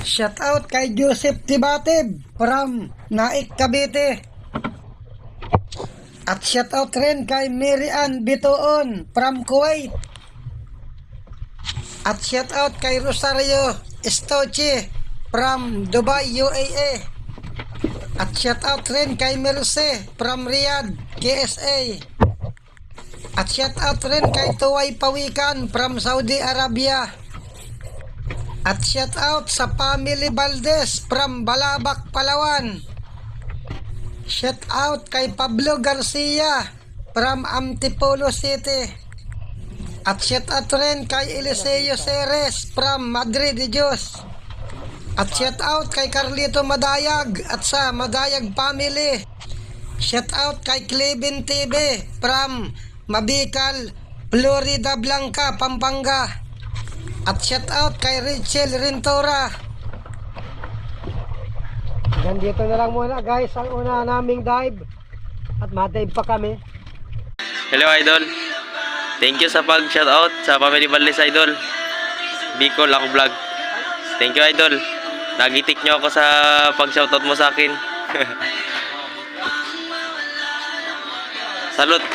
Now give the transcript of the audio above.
Shout out kay Joseph Tibatib from Naik Cavite. At shout out rin kay Mary Ann Bitoon from Kuwait. At shout out kay Rosario Estoche from Dubai, UAE. At shout out rin kay Merce from Riyadh, KSA. At shout out rin kay Tuway Pawikan from Saudi Arabia. At shout out sa family Valdez from Balabac, Palawan. Shout out kay Pablo Garcia from Antipolo City. At shout out rin kay Eliseo Ceres from Madrid de Dios. At shout out kay Carlito Madayag at sa Madayag family. Shout out kay Clevin TV from Mabikal, Florida Blanca, Pampanga. At shout out kay Rachel Rentora. Hanggang dito na lang muna guys ang una naming dive. At ma-dive pa kami. Hello Idol. Thank you sa pag-shoutout sa Family Valdez Idol. Bicol ako vlog. Thank you Idol. Nagitik nyo ako sa pag-shoutout mo sa akin. Salute.